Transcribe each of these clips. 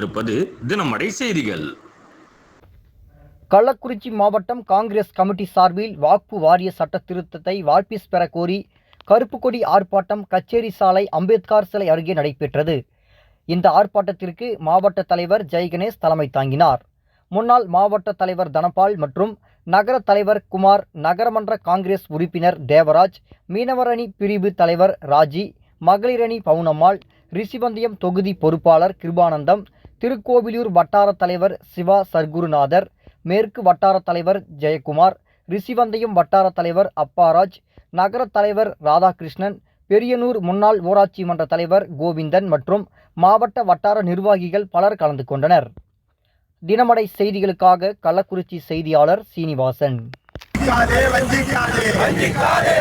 கொண்டிருப்பது தினமடை செய்திகள். கள்ளக்குறிச்சி மாவட்டம் காங்கிரஸ் கமிட்டி சார்பில் வாக்பு வாரிய சட்ட திருத்தத்தை வாபீஸ் பெற கோரி கருப்புக்கொடி ஆர்ப்பாட்டம் கச்சேரி சாலை அம்பேத்கர் சிலை அருகே நடைபெற்றது. இந்த ஆர்ப்பாட்டத்திற்கு மாவட்ட தலைவர் ஜெய்கணேஷ் தலைமை தாங்கினார். முன்னாள் மாவட்ட தலைவர் தனபால் மற்றும் நகர தலைவர் குமார் நகரமன்ற காங்கிரஸ் உறுப்பினர் தேவராஜ் மீனவரணி பிரிவு தலைவர் ராஜி மகளிரணி பவுனம்மாள் ரிஷிபந்தயம் தொகுதி பொறுப்பாளர் கிருபானந்தம் திருக்கோவிலூர் வட்டார தலைவர் சிவா சர்க்குருநாதர் மேற்கு வட்டார தலைவர் ஜெயக்குமார் ரிஷிவந்தயம் வட்டார தலைவர் அப்பாராஜ் நகர தலைவர் ராதாகிருஷ்ணன் பெரியனூர் முன்னாள் ஊராட்சி மன்ற தலைவர் கோவிந்தன் மற்றும் மாவட்ட வட்டார நிர்வாகிகள் பலர் கலந்து கொண்டனர். தினமடை செய்திகளுக்காக கள்ளக்குறிச்சி செய்தியாளர் சீனிவாசன். வஞ்சிக்காதே வஞ்சிக்காதே வஞ்சிக்காதே.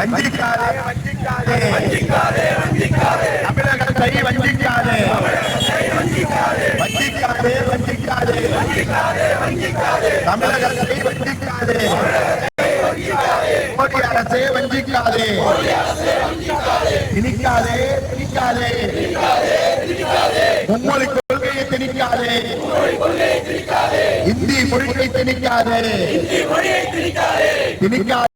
வஞ்சிக்காதே வஞ்சிக்காதே தமிழகத்தை வஞ்சிக்காதே வஞ்சிக்காதே வஞ்சிக்காதே வஞ்சிக்காதே தமிழகத்தை வஞ்சிக்காதே மோடி அரசே வஞ்சிக்காதே திணிக்காதே திணிக்காதே. மும்மொழி கொள்கையை திணிக்காதே. இந்தி மொழியை திணிக்காதே. திணிக்காதே.